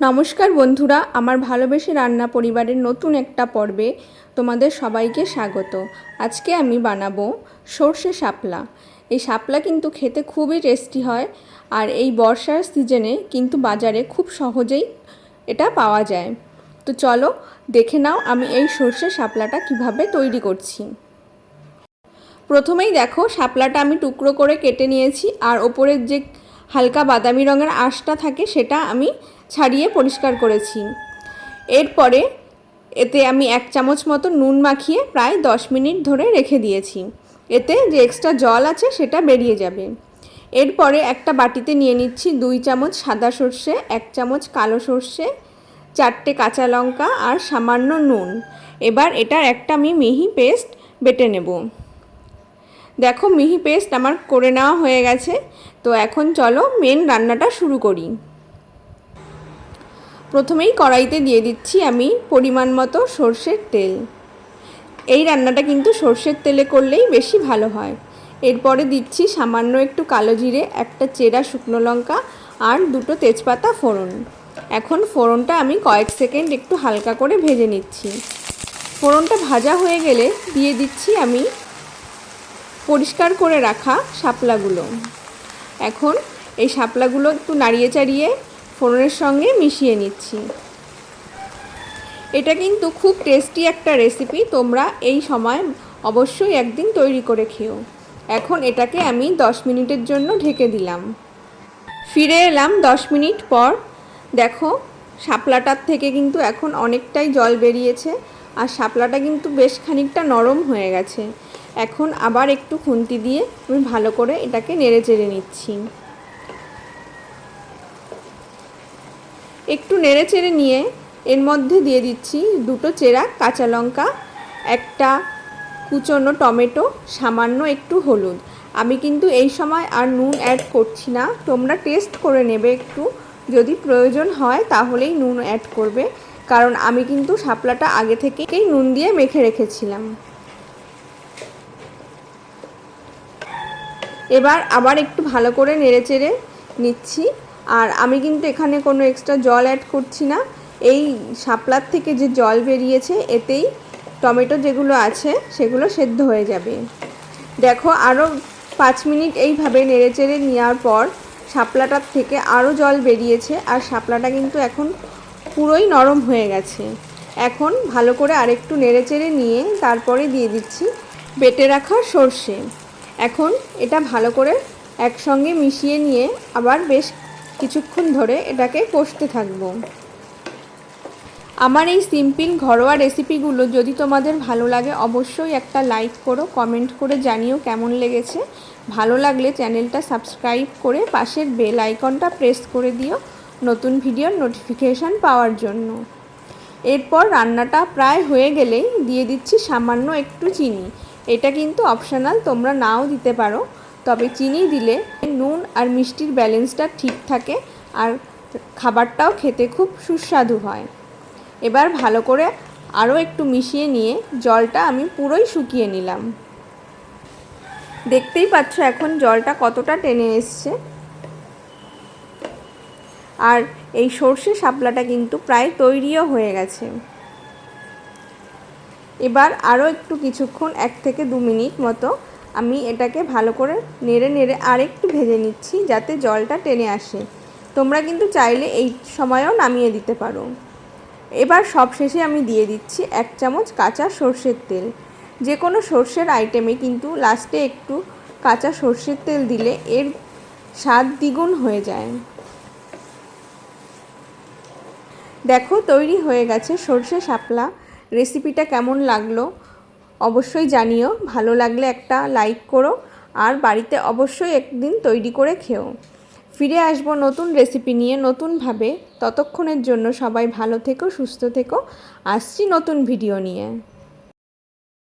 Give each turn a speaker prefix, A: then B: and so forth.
A: নমস্কার বন্ধুরা, আমার ভালোবেসে রান্না পরিবারের নতুন একটা পর্বে তোমাদের সবাইকে স্বাগত। আজকে আমি বানাবো সর্ষে শাপলা। এই শাপলা কিন্তু খেতে খুবই টেস্টি হয় আর এই বর্ষার সিজনে কিন্তু বাজারে খুব সহজেই এটা পাওয়া যায়। তো চলো, দেখে নাও আমি এই সর্ষে শাপলাটা কীভাবে তৈরি করছি। প্রথমেই দেখো, শাপলাটা আমি টুকরো করে কেটে নিয়েছি আর ওপরের যে হালকা বাদামি রঙের আঁশটা থাকে সেটা আমি ছাড়িয়ে পরিষ্কার করেছি। এরপরে এতে আমি এক চামচ মতো নুন মাখিয়ে প্রায় দশ মিনিট ধরে রেখে দিয়েছি। এতে যে এক্সট্রা জল আছে সেটা বেরিয়ে যাবে। এরপরে একটা বাটিতে নিয়ে নিচ্ছি দুই চামচ সাদা সর্ষে, এক চামচ কালো সর্ষে, চারটে কাঁচা লঙ্কা আর সামান্য নুন। এবার এটার একটা আমি মিহি পেস্ট বেটে নেব। দেখো মিহি পেস্ট আমার করে নেওয়া হয়ে গেছে। তো এখন চলো মেন রান্নাটা শুরু করি। প্রথমেই কড়াইতে দিয়ে দিচ্ছি আমি পরিমাণ মতো সর্ষের তেল। এই রান্নাটা কিন্তু সর্ষের তেলে করলেই বেশি ভালো হয়। এরপরে দিচ্ছি সামান্য একটু কালো জিরে, একটা চেরা শুকনো লঙ্কা আর দুটো তেজপাতা ফোড়ন। এখন ফোড়নটা আমি কয়েক সেকেন্ড একটু হালকা করে ভেজে নিচ্ছি। ফোড়নটা ভাজা হয়ে গেলে দিয়ে দিচ্ছি আমি পরিষ্কার করে রাখা শাপলাগুলো। এখন এই শাপলাগুলো একটু নাড়িয়ে চাড়িয়ে ফোড়নের সঙ্গে মিশিয়ে নিচ্ছি। এটা কিন্তু খুব টেস্টি একটা রেসিপি, তোমরা এই সময় অবশ্যই একদিন তৈরি করে খেও। এখন এটাকে আমি দশ মিনিটের জন্য ঢেকে দিলাম। ফিরে এলাম দশ মিনিট পর। দেখো, শাপলাটার থেকে কিন্তু এখন অনেকটাই জল বেরিয়েছে আর শাপলাটা কিন্তু বেশ খানিকটা নরম হয়ে গেছে। এখন আবার একটু খুন্তি দিয়ে আমি ভালো করে এটাকে নেড়ে চেড়ে নিচ্ছি। একটু নেড়ে চেড়ে নিয়ে এর মধ্যে দিয়ে দিচ্ছি দুটো চেরা কাঁচা লঙ্কা, একটা কুচনো টমেটো, সামান্য একটু হলুদ। আমি কিন্তু এই সময় আর নুন অ্যাড করছি না। তোমরা টেস্ট করে নেবে একটু। যদি প্রয়োজন হয় তাহলেই নুন অ্যাড করবে। কারণ আমি কিন্তু শাপলাটা আগে থেকেই নুন দিয়ে মেখে রেখেছিলাম। এবার আবার একটু ভালো করে নেড়ে চেড়ে নিচ্ছি। আর আমি কিন্তু এখানে কোনো এক্সট্রা জল অ্যাড করছি না। এই শাপলার থেকে যে জল বেরিয়েছে, এতেই টমেটো যেগুলো আছে, সেগুলো সেদ্ধ হয়ে যাবে। দেখো আরও পাঁচ মিনিট এইভাবে নেড়ে চেড়ে নেওয়ার পর শাপলাটার থেকে আরও জল বেরিয়েছে আর শাপলাটা কিন্তু এখন পুরোই নরম হয়ে গেছে। এখন ভালো করে আরেকটু নেড়ে চেড়ে নিয়ে তারপরে দিয়ে দিচ্ছি বেটে রাখা সর্ষে। এখন এটা ভালো করে একসঙ্গে মিশিয়ে নিয়ে আবার বেশ কিছুক্ষণ ধরে এটাকে কষতে থাকব। আমার এই সিম্পল ঘরোয়া রেসিপিগুলো যদি তোমাদের ভালো লাগে, অবশ্যই একটা লাইক করো, কমেন্ট করে জানিও কেমন লেগেছে। ভালো লাগলে চ্যানেলটা সাবস্ক্রাইব করে পাশের বেল আইকনটা প্রেস করে দিও নতুন ভিডিওর নোটিফিকেশান পাওয়ার জন্য। এরপর রান্নাটা প্রায় হয়ে গেলেই দিয়ে দিচ্ছি সামান্য একটু চিনি। এটা কিন্তু অপশনাল, তোমরা নাও দিতে পারো। তবে চিনি দিলে নুন আর মিষ্টির ব্যালেন্সটা ঠিক থাকে আর খাবারটাও খেতে খুব সুস্বাদু হয়। এবার ভালো করে আরও একটু মিশিয়ে নিয়ে জলটা আমি পুরোই শুকিয়ে নিলাম। দেখতেই পাচ্ছ এখন জলটা কতটা টেনে এসছে। আর এই সর্ষে শাপলাটা কিন্তু প্রায় তৈরিও হয়ে গেছে। এবার আরও একটু কিছুক্ষণ, এক থেকে দু মিনিট মতো আমি এটাকে ভালো করে নেড়ে নেড়ে আরেকটু ভেজে নিচ্ছি যাতে জলটা টেনে আসে। তোমরা কিন্তু চাইলে এই সময়েও নামিয়ে দিতে পারো। এবার সব শেষে আমি দিয়ে দিচ্ছি এক চামচ কাঁচা সর্ষের তেল। যে কোনো সর্ষের আইটেমে কিন্তু লাস্টে একটু কাঁচা সর্ষের তেল দিলে এর স্বাদ দ্বিগুণ হয়ে যায়। দেখো তৈরি হয়ে গেছে সর্ষে শাপলা। রেসিপিটা কেমন লাগল? অবশ্যই জানিও, ভালো লাগলে একটা লাইক করো আর বাড়িতে অবশ্যই একদিন তৈরি করে খেও। ফিরে আসব নতুন রেসিপি নিয়ে নতুনভাবে। ততক্ষণের জন্য সবাই ভালো থেকো, সুস্থ থেকো। আসছি নতুন ভিডিও নিয়ে।